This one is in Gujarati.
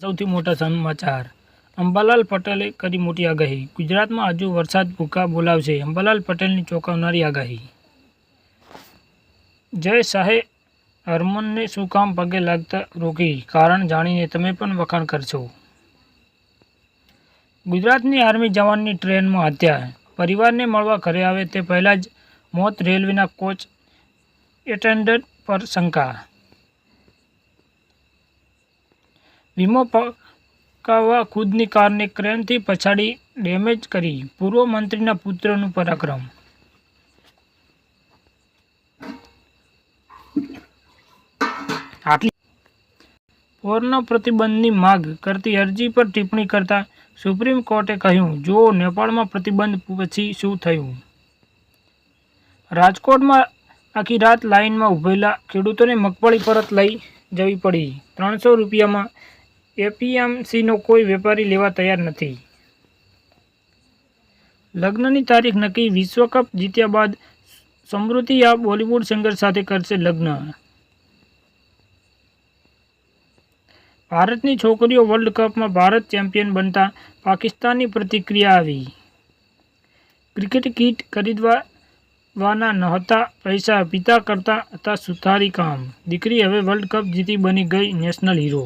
સૌથી મોટા સમાચાર. અંબાલાલ પટેલે કરી મોટી આગાહી. ગુજરાતમાં હજુ વરસાદ ભૂકા બોલાવશે. અંબાલાલ પટેલની ચોંકાવનારી આગાહી. જય શાહે હરમનને શું કામ પગે લાગતા રોકી? કારણ જાણીને તમે પણ વખાણ કરશો. ગુજરાતની આર્મી જવાનની ટ્રેનમાં હત્યા. પરિવારને મળવા ઘરે આવે તે પહેલાં જ મોત રેલવેના કોચ એટેન્ડન્ટ પર શંકા વીમો પકાવવા ખુદની કારને ક્રેનથી પછાડી ડેમેજ કરી. પૂર્વ મંત્રીના પુત્રનું પરાક્રમ. પોરના પ્રતિબંધની માગ કરતી અરજી પર ટિપ્પણી કરતા સુપ્રીમ કોર્ટે કહ્યું જો નેપાળમાં પ્રતિબંધ પછી શું થયું? રાજકોટમાં આખી રાત લાઇનમાં ઉભેલા ખેડૂતોને મગફળી પરત લઈ જવી પડી. ત્રણસો રૂપિયામાં એપીએમસીનો કોઈ વેપારી લેવા તૈયાર નથી. લગ્નની તારીખ નક્કી વિશ્વકપ જીત્યા બાદ સમૃદ્ધિ આ બોલિવૂડ સિંગર સાથે કરશે લગ્ન. ભારતની છોકરીઓ વર્લ્ડ કપમાં ભારત ચેમ્પિયન બનતા પાકિસ્તાનની પ્રતિક્રિયા આવી. ક્રિકેટ કિટ ખરીદવાના નહોતા પૈસા, પિતા કરતા હતા સુથારી કામ. દીકરી હવે વર્લ્ડ કપ જીતી બની ગઈ નેશનલ હીરો.